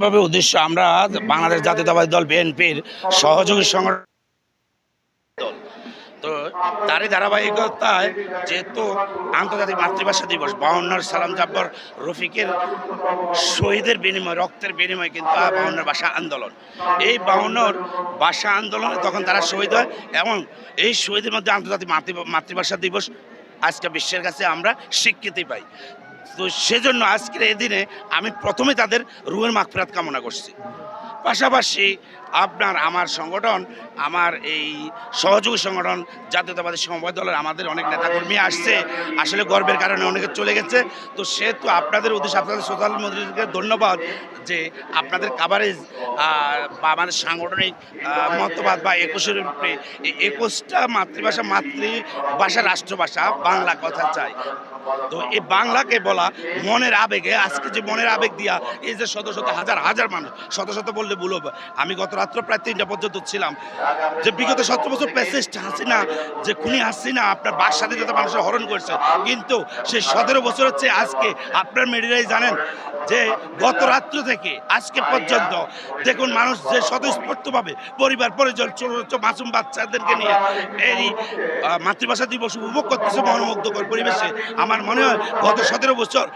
ভাবে উদ্দেশ্য আমরা বাংলাদেশ জাতীয়তাবাদী দল, বিএনপির সহযোগী সংগঠন দল। তো তারই ধারাবাহিকতায় যেহেতু আন্তর্জাতিক মাতৃভাষা দিবস, বাউন্নর সালাম জাব্বর রফিকের শহীদের বিনিময়, রক্তের বিনিময় কিন্তু বাউন্নর ভাষা আন্দোলন এই বাউন্নর ভাষা আন্দোলনে তখন তারা শহীদ হয় এবং এই শহীদের মধ্যে আন্তর্জাতিক মাতৃ- মাতৃভাষা দিবস আজকে বিশ্বের কাছে আমরা স্বীকৃতি পাই তো সেজন্য আজকের এই দিনে আমি প্রথমে তাদের রুহের মাগফিরাত কামনা করছি। পাশাপাশি আপনার, আমার সংগঠন, আমার এই সহযোগী সংগঠন, জাতীয়তাবাদী সমবায় দলের আমাদের অনেক নেতাকর্মী আসছে। আসলে গর্বের কারণে অনেকে চলে গেছে। তো সেহেতু আপনাদের উদ্দেশ্যে, আপনাদের সোশ্যাল মিডিয়াকে ধন্যবাদ যে আপনাদের কাভারেজ বা আমাদের সাংগঠনিক মতবাদ বা একুশের উপরে এই একুশটা মাতৃভাষা মাতৃভাষা, রাষ্ট্রভাষা বাংলা কথা চাই। তো এই বাংলাকে বলা মনের আবেগে, আজকে যে মনের আবেগ দিয়া এই যে শত শত, হাজার হাজার মানুষ, শত শত বললে ভুল হবে। আমি গত রাত্র প্রায় তিনটা পর্যন্ত ছিলাম। যে বিগত সতেরো বছর প্যাসেজটা হাসিনা, যে খুনি হাসিনা, আপনার বাক স্বাধীনতা মানুষের হরণ করছে। কিন্তু সেই সতেরো বছর হচ্ছে আজকে, আপনার মিডিয়ায় জানেন যে গত রাত্র থেকে আজকে পর্যন্ত দেখুন মানুষ যে স্বতঃস্ফূর্তভাবে পরিবার, পরিজন, ছোট ছোট মাসুম বাচ্চাদেরকে নিয়ে এই মাতৃভাষা দিবস উপভোগ করতেছে মনোমুগ্ধকর পরিবেশে। আমার মনে হয় গত সতেরো বছর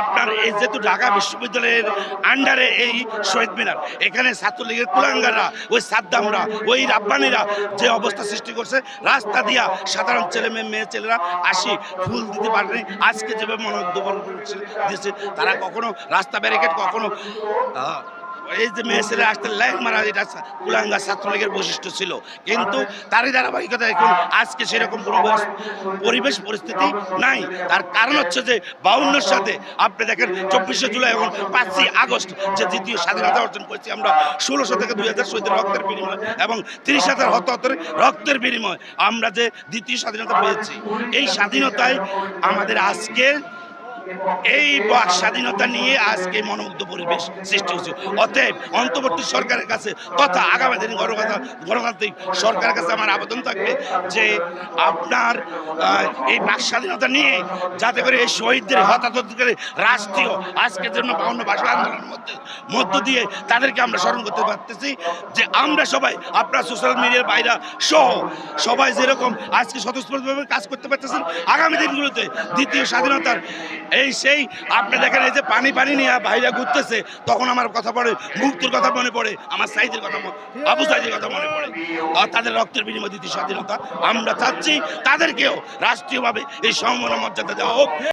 আপনার এই যেহেতু ঢাকা বিশ্ববিদ্যালয়ের আন্ডারে এই শহীদ মিনার, এখানে ছাত্রলীগের কুলাঙ্গাররা, ওই সাদ্দামরা, ওই রাব্বানিরা যে অবস্থা সৃষ্টি করছে, রাস্তা দিয়া সাধারণ ছেলে মেয়ে মেয়ে ছেলেরা আসি, ফুল দিতে পারেনি। আজকে যেভাবে মনোমুগ্ধ করছে দিয়েছে, তারা কখনো রাস্তা ব্যারিকেড কখনো এই যে মেয়ে আসতে লাইন মারা এটা কুলাঙ্গা ছাত্রলীগের বৈশিষ্ট্য ছিল। কিন্তু তারই ধারাবাহিকতা এখন আজকে সেরকম কোনো পরিবেশ, পরিস্থিতি নাই। তার কারণ হচ্ছে যে, বাউন্নর সাথে, আপনি দেখেন, চব্বিশে জুলাই এবং পাঁচই আগস্ট যে দ্বিতীয় স্বাধীনতা অর্জন করেছি আমরা, ষোলোশো থেকে দুই হাজার শহীদের রক্তের বিনিময় এবং তিরিশ হাজার হতাহতের রক্তের বিনিময় আমরা যে দ্বিতীয় স্বাধীনতা পেয়েছি। এই স্বাধীনতায় আমাদের আজকের এই বাক স্বাধীনতা নিয়ে আজকে মনোমুগ্ধ পরিবেশ সৃষ্টি হয়েছে। অতএব অন্তর্বর্তী সরকারের কাছে তথা আগামী দিন গণতান্ত্রিক সরকারের কাছে আমার আবেদন থাকবে যে আপনার এই বাক স্বাধীনতা নিয়ে যাতে করে এই শহীদদের হতাহত করে রাষ্ট্রীয় আজকের জন্য বাউন্ন ভাষা আন্দোলনের মধ্যে মধ্য দিয়ে তাদেরকে আমরা স্মরণ করতে পারতেছি যে আমরা সবাই, আপনার সোশ্যাল মিডিয়ার বাইরা সহ সবাই যেরকম আজকে স্বতঃস্ফূর্তভাবে কাজ করতে পারতেছেন, আগামী দিনগুলোতে দ্বিতীয় স্বাধীনতার এই সেই আপনি দেখেন এই যে পানি পানি নিয়ে ভাইরা ঘুরতেছে, তখন আমার কথা পড়ে, মুক্তির কথা মনে পড়ে, আমার সাইজের কথা আবু সাইজের কথা মনে পড়ে। আর তাদের রক্তের বিনিময় দিতে স্বাধীনতা আমরা চাচ্ছি তাদেরকেও রাষ্ট্রীয়ভাবে এই সম্মান মর্যাদা দেওয়া হোক।